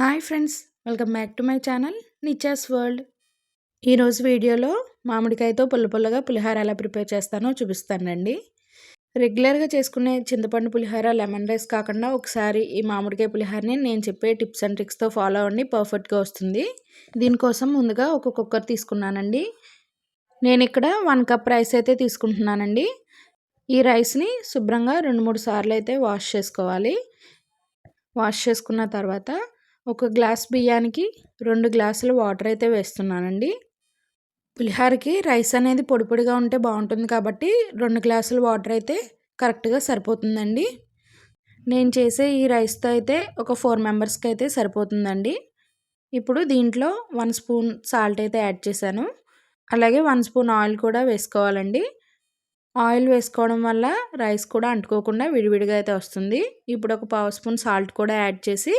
Hi friends welcome back to my channel Nicha's world. ఈరోజు వీడియోలో మామిడికాయతో పుల్ల పుల్లగా పులిహార ఎలా ప్రిపేర్ చేస్తానో చూపిస్తానండి. రెగ్యులర్గా చేసుకునే చింతపండు పులిహార లెమన్ రైస్ కాకుండా ఒకసారి ఈ మామిడికాయ పులిహారని నేను చెప్పే టిప్స్ అండ్ ట్రిక్స్తో ఫాలో అవ్వండి పర్ఫెక్ట్గా వస్తుంది. దీనికోసం ముందుగా ఒక కుక్కర్ తీసుకున్నానండి. నేను ఇక్కడ వన్ కప్ రైస్ అయితే తీసుకుంటున్నానండి. ఈ రైస్ని శుభ్రంగా రెండు మూడు సార్లు అయితే వాష్ చేసుకోవాలి. వాష్ చేసుకున్న తర్వాత ఒక గ్లాస్ బియ్యానికి రెండు గ్లాసులు వాటర్ అయితే వేస్తున్నానండి. పులిహారకి రైస్ అనేది పొడి పొడిగా ఉంటే బాగుంటుంది కాబట్టి రెండు గ్లాసులు వాటర్ అయితే కరెక్ట్గా సరిపోతుందండి. నేను చేసే ఈ రైస్తో అయితే ఒక ఫోర్ మెంబర్స్కి అయితే సరిపోతుందండి. ఇప్పుడు దీంట్లో వన్ స్పూన్ సాల్ట్ అయితే యాడ్ చేశాను. అలాగే వన్ స్పూన్ ఆయిల్ కూడా వేసుకోవాలండి. ఆయిల్ వేసుకోవడం వల్ల రైస్ కూడా అంటుకోకుండా విడివిడిగా అయితే వస్తుంది. ఇప్పుడు ఒక పావు స్పూన్ సాల్ట్ కూడా యాడ్ చేసి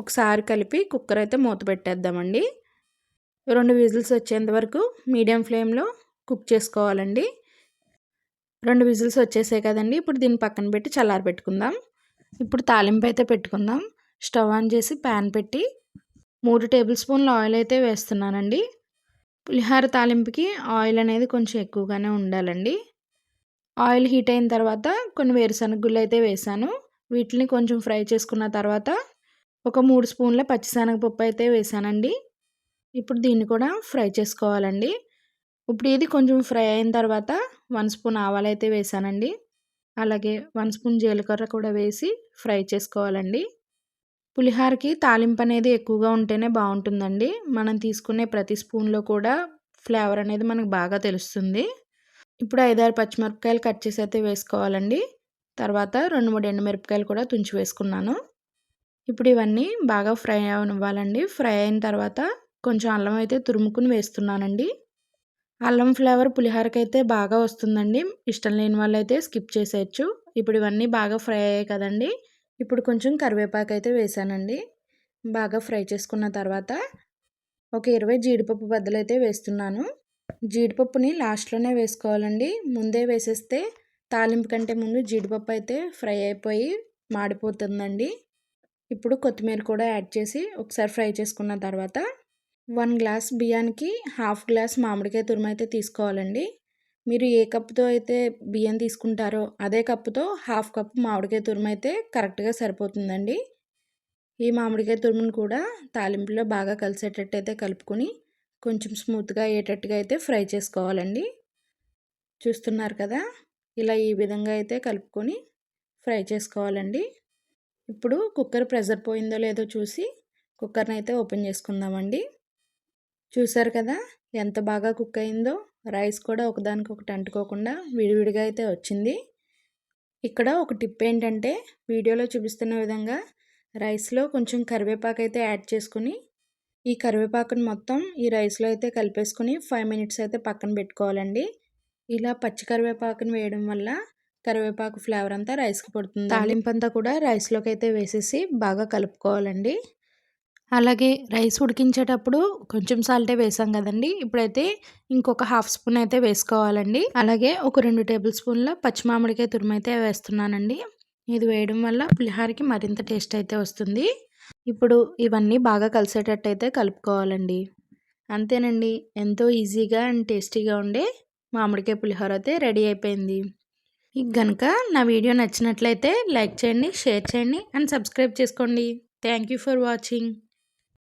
ఒకసారి కలిపి కుక్కర్ అయితే మూత పెట్టేద్దామండి. రెండు విజిల్స్ వచ్చేంత వరకు మీడియం ఫ్లేమ్లో కుక్ చేసుకోవాలండి. రెండు విజిల్స్ వచ్చేసాయి కదండి ఇప్పుడు దీన్ని పక్కన పెట్టి చల్లారి పెట్టుకుందాం. ఇప్పుడు తాలింపు అయితే పెట్టుకుందాం. స్టవ్ ఆన్ చేసి ప్యాన్ పెట్టి మూడు టేబుల్ స్పూన్ల ఆయిల్ అయితే వేస్తున్నానండి. పులిహార తాలింపుకి ఆయిల్ అనేది కొంచెం ఎక్కువగానే ఉండాలండి. ఆయిల్ హీట్ అయిన తర్వాత కొన్ని వేరుశనగ గుళ్ళు అయితే వేసాను. వీటిని కొంచెం ఫ్రై చేసుకున్న తర్వాత ఒక మూడు స్పూన్ల పచ్చిశనగపప్పు అయితే వేసానండి. ఇప్పుడు దీన్ని కూడా ఫ్రై చేసుకోవాలండి. ఇప్పుడు ఇది కొంచెం ఫ్రై అయిన తర్వాత వన్ స్పూన్ ఆవాలు అయితే వేసానండి. అలాగే వన్ స్పూన్ జీలకర్ర కూడా వేసి ఫ్రై చేసుకోవాలండి. పులిహారకి తాలింపు అనేది ఎక్కువగా ఉంటేనే బాగుంటుందండి. మనం తీసుకునే ప్రతి స్పూన్లో కూడా ఫ్లేవర్ అనేది మనకు బాగా తెలుస్తుంది. ఇప్పుడు ఐదారు పచ్చిమిరపకాయలు కట్ చేసి అయితే వేసుకోవాలండి. తర్వాత రెండు మూడు ఎండుమిరపకాయలు కూడా తుంచి వేసుకున్నాను. ఇప్పుడు ఇవన్నీ బాగా ఫ్రై అవ్వాలండి ఫ్రై అయిన తర్వాత కొంచెం అల్లం అయితే తురుముకుని వేస్తున్నానండి. అల్లం ఫ్లేవర్ పులిహోరకి అయితే బాగా వస్తుందండి. ఇష్టం లేని వాళ్ళు అయితే స్కిప్ చేసేయచ్చు. ఇప్పుడు ఇవన్నీ బాగా ఫ్రై అయ్యాయి కదండి. ఇప్పుడు కొంచెం కరివేపాకు అయితే వేసానండి. బాగా ఫ్రై చేసుకున్న తర్వాత ఒక ఇరవై జీడిపప్పు బద్దలు అయితే వేస్తున్నాను. జీడిపప్పుని లాస్ట్లోనే వేసుకోవాలండి. ముందే వేసేస్తే తాలింపు కంటే ముందు జీడిపప్పు అయితే ఫ్రై అయిపోయి మాడిపోతుందండి. ఇప్పుడు కొత్తిమీర కూడా యాడ్ చేసి ఒకసారి ఫ్రై చేసుకున్న తర్వాత వన్ గ్లాస్ బియ్యానికి హాఫ్ గ్లాస్ మామిడికాయ తురుము అయితే తీసుకోవాలండి. మీరు ఏ కప్పుతో అయితే బియ్యం తీసుకుంటారో అదే కప్పుతో హాఫ్ కప్ మామిడికాయ తురుము అయితే కరెక్ట్గా సరిపోతుందండి. ఈ మామిడికాయ తురుమును కూడా తాలింపులో బాగా కలిసేటట్టు అయితే కలుపుకొని కొంచెం స్మూత్గా అయ్యేటట్టుగా అయితే ఫ్రై చేసుకోవాలండి. చూస్తున్నారు కదా? ఇలా ఈ విధంగా అయితే కలుపుకొని ఫ్రై చేసుకోవాలండి. ఇప్పుడు కుక్కర్ ప్రెజర్ పోయిందో లేదో చూసి కుక్కర్ని అయితే ఓపెన్ చేసుకుందామండి. చూసారు కదా ఎంత బాగా కుక్ అయిందో? రైస్ కూడా ఒకదానికి ఒకటి అంటుకోకుండా విడివిడిగా అయితే వచ్చింది. ఇక్కడ ఒక టిప్ ఏంటంటే వీడియోలో చూపిస్తున్న విధంగా రైస్లో కొంచెం కరివేపాకు అయితే యాడ్ చేసుకుని ఈ కరివేపాకుని మొత్తం ఈ రైస్లో అయితే కలిపేసుకుని ఫైవ్ మినిట్స్ అయితే పక్కన పెట్టుకోవాలండి. ఇలా పచ్చి కరివేపాకుని వేయడం వల్ల కరివేపాకు ఫ్లేవర్ అంతా రైస్కి పడుతుంది తాలింపు అంతా కూడా రైస్లోకి అయితే వేసేసి బాగా కలుపుకోవాలండి. అలాగే రైస్ ఉడికించేటప్పుడు కొంచెం సాల్టే వేసాం కదండి. ఇప్పుడైతే ఇంకొక హాఫ్ స్పూన్ అయితే వేసుకోవాలండి. అలాగే ఒక రెండు టేబుల్ స్పూన్ల పచ్చిమామిడికాయ తురుమైతే వేస్తున్నానండి. ఇది వేయడం వల్ల పులిహారకి మరింత టేస్ట్ అయితే వస్తుంది. ఇప్పుడు ఇవన్నీ బాగా కలిసేటట్టు అయితే కలుపుకోవాలండి. అంతేనండి ఎంతో ఈజీగా అండ్ టేస్టీగా ఉండే మామిడికాయ పులిహోర అయితే రెడీ అయిపోయింది. కనుక నా వీడియో నచ్చినట్లయితే లైక్ చేయండి షేర్ చేయండి అండ్ సబ్స్క్రైబ్ చేసుకోండి. Thank you for watching.